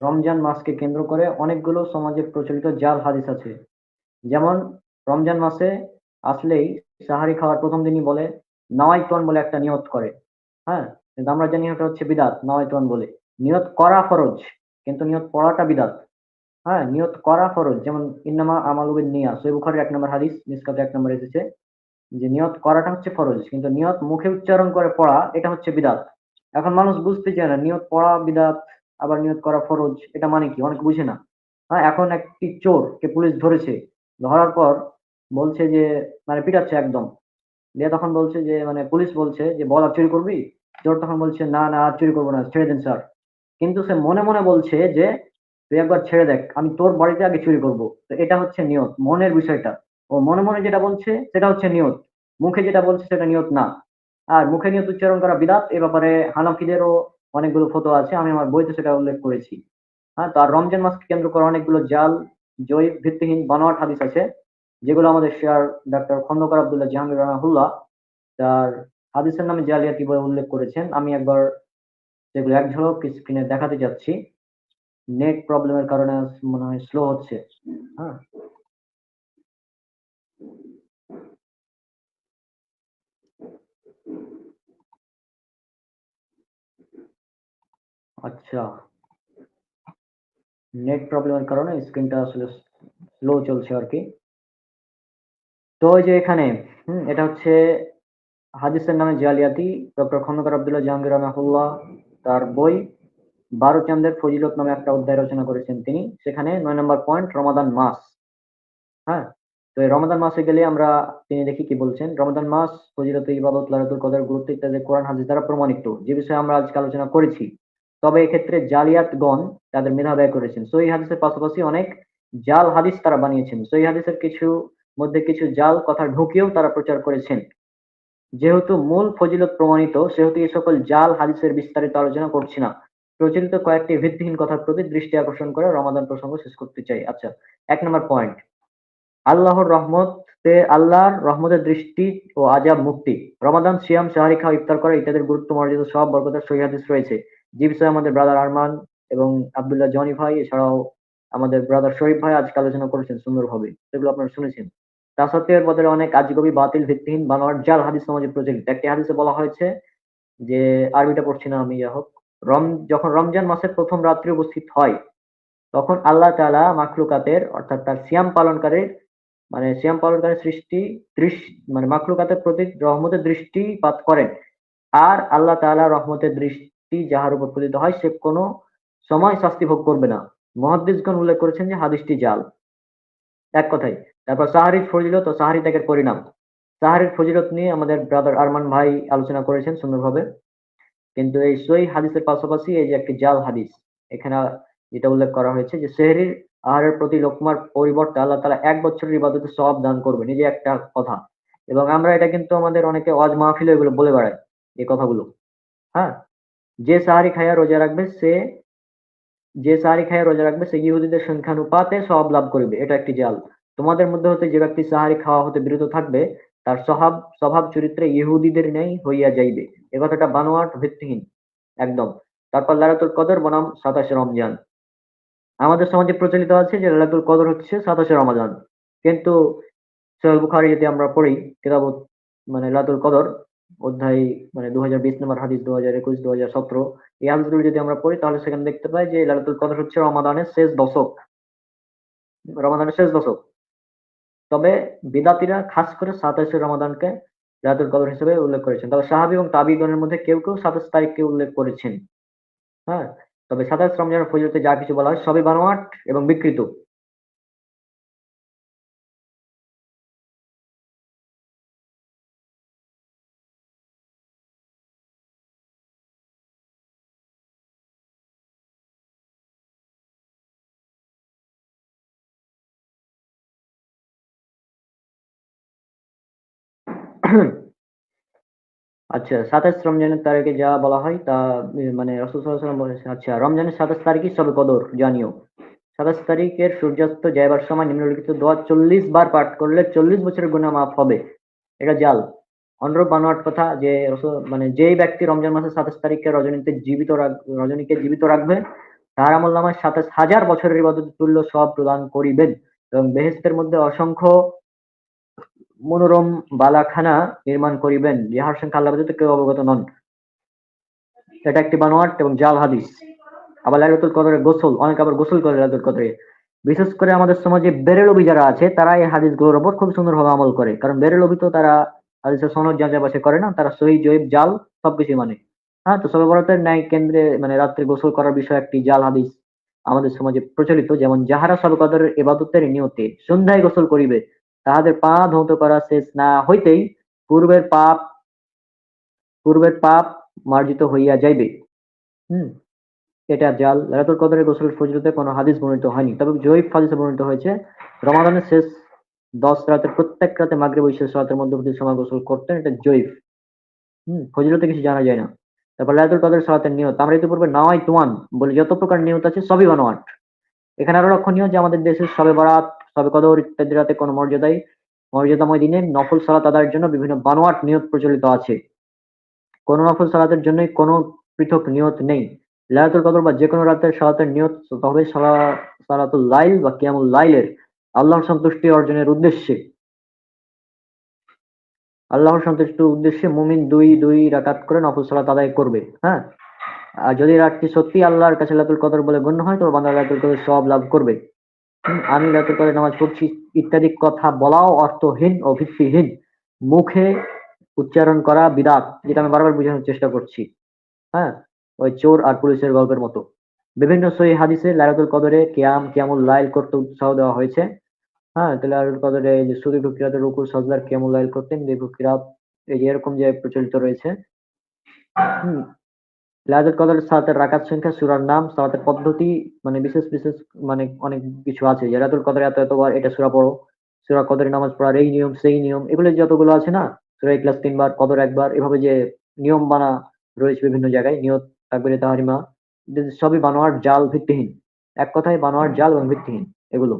রমজান মাসকে কেন্দ্র করে অনেকগুলো সমাজে প্রচলিত জাল হাদিস আছে। যেমন, রমজান মাসে আসলেই সাহারি খাওয়ার প্রথম দিনই বলে নওয়াইতন বলে একটা নিয়ত করে। হ্যাঁ? কিন্তু আমরা জানি ওটা হচ্ছে বিদাত নওয়াইতন বলে। নিয়ত করা ফরজ, কিন্তু নিয়ত পড়াটা বিদাত। হ্যাঁ? নিয়ত করা ফরজ, যেমন ইন্নামা আমালুবিন নিয়া। সই বুখারের এক নম্বর হাদিস, মিসকাতে এক নম্বর এসেছে যে নিয়ত করাটা হচ্ছে ফরজ, কিন্তু নিয়ত মুখে উচ্চারণ করে পড়া, এটা হচ্ছে বিদাত। এখন মানুষ বুঝতে চায় না, নিয়ত পড়া বিদাত। আবার নিয়ত করা ফরজ, এটা মানে কি? অনেক বুঝে না। হ্যাঁ এখন একটি চোর কে পুলিশ ধরেছে, ধরার পর বলছে যে মানে পিটাচ্ছে একদম। দিয়ে তখন বলছে যে মানে পুলিশ বলছে যে, বল, আর চুরি করবি? চোর তখন বলছে, না না, আর চুরি করব না, ছেড়ে দিন, স্যার। কিন্তু সে মনে মনে বলছে যে, তুই একবার ছেড়ে দেখ, আমি তোর বাড়িতে আগে চুরি করব। তো এটা হচ্ছে নিয়ত, মনের বিষয়টা। ও মনে মনে যেটা বলছে, সেটা হচ্ছে নিয়ত। মুখে যেটা বলছে, সেটা নিয়ত না। আর মুখে নিয়ত উচ্চারণ করা বিদাত, এ ব্যাপারে হানাফিদেরও অনেকগুলো ফটো আছে, আমি আমার বইতে সেটা উল্লেখ করেছি। হ্যাঁ তো আর রমজান মাসকে কেন্দ্র করে অনেকগুলো জাল জৈব ভিত্তিহীন বানোয়াট হাদিস আছে, যেগুলো আমাদের শেয়ার ডাক্তার খন্দকার আব্দুল্লাহ জাহাঙ্গীর রহমাহুল্লাহ তার হাদিসের নামে জালিয়াতি বলে উল্লেখ করেছেন। আমি একবার সেগুলো এক ঝলক স্ক্রিনে দেখাতে যাচ্ছি। নেট প্রবলেমের কারণে মনে হয় স্লো হচ্ছে। হ্যাঁ আচ্ছা। নেট প্রবলেমের কারণে স্ক্রিনটা আসলে স্লো চলছে আর কি। তো ওই যে এখানে এটা হচ্ছে হাদিসের নামে জালিয়াতি, ডক্টর খন্দকার আব্দুল্লাহ জাহাঙ্গীর রহমাহুল্লাহ তার বই বারো চান্দের ফজিলত নামে একটা অধ্যায় রচনা করেছেন তিনি। সেখানে নয় নম্বর পয়েন্ট রমাদান মাস। হ্যাঁ তো এই রমাদান মাসে গেলে আমরা তিনি দেখি কি বলছেন? রমাদান মাস, ফজিলত, ইবাদত লারাতুল কদর, গুরুত্ব ইত্যাদি কোরআন, হাদিস দ্বারা প্রমাণিত। যে বিষয়ে আমরা আজকে আলোচনা করেছি। তবে এক্ষেত্রে জালিয়াতগণ তাদের মেধা ব্যয় করেছেন। সই হাদিসের পাশাপাশি অনেক জাল হাদিস তারা বানিয়েছেন। সই হাদিসের কিছু মধ্যে কিছু জাল কথা ঢুকিয়েও তারা প্রচার করেছেন। যেহেতু মূল ফজিলত প্রমাণিত, সেহেতু এই সকল জাল হাদিসের বিস্তারিত আলোচনা করছি না। প্রচলিত কয়েকটি ভিত্তিহীন কথার প্রতি দৃষ্টি আকর্ষণ করে রমাদান প্রসঙ্গ শেষ করতে চাই। আচ্ছা এক নম্বর পয়েন্ট আল্লাহর রহমতে আল্লাহর রহমতের দৃষ্টি ও আজাব মুক্তি। রমাদান, সিয়াম সাহারি খাওয়া ইফতার করা ইত্যাদির গুরুত্ব মর্যাদা সব বরকতার সহি হাদিস রয়েছে। যে বিষয়ে আমাদের ব্রাদার আরমান এবং আবদুল্লাহ জনি ভাই, এছাড়াও আমাদের ব্রাদার শরীফ ভাই আজকে আলোচনা করেছেন সুন্দরভাবে। সেগুলো আপনারা শুনেছেন। তা সত্ত্বেও এর বদলে অনেক আজগবি বাতিল ভিত্তিহীন বানোয়ার জাল হাদিস সমাজে প্রচলিত একটি হাদিসে বলা হয়েছে যে, আরবিটা পড়ছি না আমি হোক। রম, যখন রমজান মাসের প্রথম রাত্রি উপস্থিত হয়, তখন আল্লাহ তাআলা মাখলুকাতের, অর্থাৎ তার সিয়াম পালনকারীর মানে সিয়াম পালনকারীর সৃষ্টি মানে মাখলুকাতের প্রতি রহমতের দৃষ্টিপাত করেন। আর আল্লাহ তাআলা রহমতের দৃষ্টি যাহার উপর পতিত হয়, সে কোনো সময় শাস্তি ভোগ করবে না। মহাদ্দিসগণ উল্লেখ করেছেন যে, হাদিসটি জাল। এক কথাই তারপর সাহারির ফজিলত ও সাহারি ত্যাগের পরিণাম। সাহারির ফজিলত নিয়ে আমাদের ব্রাদার আরমান ভাই আলোচনা করেছেন সুন্দরভাবে। কিন্তু এই সই হাদিসের পাশাপাশি এই যে একটি জাল হাদিস, এখানে যেটা উল্লেখ করা হয়েছে যে, সেহরির আহারের প্রতি লোকমার পরিবর্তে আল্লাহ তালা এক বছরের ইবাদতে সব দান করবেন। এই যে একটা কথা। এবং আমরা এটা কিন্তু আমাদের অনেকে অজ মাহফিলে এগুলো বলে বেড়াই, এই কথাগুলো। হ্যাঁ? যে সাহারি খাইয়া রোজা রাখবে, সে, যে সাহারি খাইয়া রোজা রাখবে, সে ইহুদিদের সংখ্যানুপাতে সব লাভ করবে। এটা একটি জাল। তোমাদের মধ্যে হতে যে ব্যক্তি সাহারি খাওয়া হতে বিরত থাকবে, তার স্বভাব স্বভাব চরিত্রে ইহুদিদের ন্যায় হইয়া যাইবে। এ কথাটা বানোয়াট ভিত্তিহীন, একদম। তারপর লালাতুল কদর বনাম সাতাশে রমজান। আমাদের সমাজে প্রচলিত আছে যে লালাতুল কদর হচ্ছে সাতাশে রমজান। কিন্তু সোহেল বুখারি যদি আমরা পড়ি কিতাব মানে লালাতুল কদর অধ্যায় মানে দু হাজার বিশ নম্বর হাদিস দু হাজার একুশ দু হাজার সতেরো, এই হাদিসগুলো যদি আমরা পড়ি, তাহলে সেখানে দেখতে পাই যে লালাতুল কদর হচ্ছে রমাদানের শেষ দশক। রমাদানের শেষ দশক। তবে বিদাতিরা খাস করে সাতাশে রমাদানকে রাতুল কদর হিসেবে উল্লেখ করেছেন। তবে সাহাবি এবং তাবিগণের মধ্যে কেউ কেউ সাতাশ তারিখকে উল্লেখ করেছেন। হ্যাঁ? তবে সাতাশ রমজানের ফজিলতে যা কিছু বলা হয় সবই বানোয়াট এবং বিকৃত। আচ্ছা সাতাশ রমজানের তারিখে যা বলা হয় তা মানে আচ্ছা রমজানের সাতাশ তারিখই সবে কদর, জানিও। সাতাশ তারিখের সূর্যাস্ত যাইবার সময় নিম্নলিখিত দোয়া চল্লিশ বার পাঠ করলে চল্লিশ বছরের গুণা মাফ হবে। এটা জাল। অনুরূপ বানোয়াট কথা যে মানে যেই ব্যক্তি রমজান মাসের সাতাশ তারিখে রজনীতে জীবিত রজনীকে জীবিত রাখবে, তার আমল নামায় সাতাশ হাজার বছরের ইবাদত তুল্য সব প্রদান করিবেন এবং বেহেস্তের মধ্যে অসংখ্য মনোরম বালাখানা নির্মাণ করিবেন। যাহার সংখ্যা আল্লাহ কেউ অবগত নন। এটা একটি বানোয়াট এবং জাল হাদিস। আবার লাইলাতুল কদরের গোসল, অনেক আবার গোসল করে লাইলাতুল কদরে। বিশেষ করে আমাদের সমাজে বেরেলবি যারা আছে, তারা এই হাদিসগুলোর উপর খুব সুন্দরভাবে আমল করে। কারণ বেরেলবি তো তারা হাদিসের সনদ যাচাই বাছাই করে না, তারা সহি, জয়ীব, জাল সবকিছু মানে। হ্যাঁ তো সবে ন্যায় কেন্দ্রে মানে রাত্রে গোসল করার বিষয়ে একটি জাল হাদিস আমাদের সমাজে প্রচলিত, যেমন যাহারা সবে এবাদতের নিয়তে সন্ধ্যায় গোসল করিবে। তাহাদের পা ধৌত করা শেষ না হইতেই পূর্বের পাপ পূর্বের পাপ মার্জিত হইয়া যাইবে। হুম, এটা জাল লাইলাতুল কদরের গোসলের ফজিলতে কোনো হাদিস বর্ণিত হয়নি। তবে জয়ীফ হাদিসে বর্ণিত হয়েছে, রমাদানের শেষ দশ রাতের প্রত্যেক রাতে মাগরিব ও শেষ রাতের মধ্যবর্তী সময় গোসল করতেন, এটা জয়ীফ। হুম ফজরতে কিছু জানা যায় না। তারপর লাইলাতুল কদর সালাতের নিয়ত, আমরা ইতিপূর্বে নাওয়াই তুয়ান বলে, যত প্রকার নিয়ত আছে সবই বানোয়াট। এখানে আরও লক্ষণীয় যে আমাদের দেশের সবে বরাত সবে কদর ইত্যাদি রাতে কোনো মর্যাদায় মর্যাদাময় দিনে নফল সালাত আদায়ের জন্য বিভিন্ন বানোয়াট নিয়ত প্রচলিত আছে। কোন নফল সালাতের জন্যই কোনো পৃথক নিয়ত নেই। লায়াতুল কদর বা যে কোনো রাতের সালাতের নিয়ত তবে সালা- সালাতুল লাইল বা কিয়ামুল লাইলের আল্লাহর সন্তুষ্টি অর্জনের উদ্দেশ্যে। আল্লাহর সন্তুষ্টির উদ্দেশ্যে মুমিন দুই দুই রাকাত করে নফল সালাত আদায় করবে হ্যাঁ? আর যদি রাতটি সত্যি আল্লাহর কাছে লাতুল কদর বলে গণ্য হয়, তবে বান্দা লাতুল কদর সব লাভ করবে। আমি লাতুল কদর নামাজ পড়ছি, ইত্যাদি কথা বলাও অর্থহীন ও ভিত্তিহীন মুখে উচ্চারণ করা বিদাত, যেটা আমি বারবার বোঝানোর চেষ্টা করছি। হ্যাঁ? ওই চোর আর পুলিশের গল্পের মতো। বিভিন্ন সহি হাদিসে লাইলাতুল কদরে কিয়াম, কিয়ামুল লাইল করতে উৎসাহ দেওয়া হয়েছে। হ্যাঁ? তো লাইলাতুল কদরে যে সুদীর্ঘ কিরাতে রুকু, সাজদার, কিয়ামুল লাইল করতেন দীর্ঘ কিরাত এরকম যে প্রচলিত রয়েছে। লাইলাতুল কদরের সালাতের রাকাত সংখ্যা, সূরার নাম, সালাতের পদ্ধতি মানে বিশেষ বিশেষ মানে অনেক কিছু আছে। লাইলাতুল কদরে এত এতবার এটা সূরা পড়ো। সূরা কদরে নামাজ পড়ার এই নিয়ম, সেই নিয়ম, এগুলো যতগুলো আছে না, সূরা ইখলাস তিনবার, কদর একবার, এভাবে যে নিয়ম বানা রয়েছে বিভিন্ন জায়গায়, নিয়ত, তাকবিরে, তাহারিমা, সবই বানোয়ার জাল ভিত্তিহীন। এক কথায় বানোয়ার জাল এবং ভিত্তিহীন এগুলো।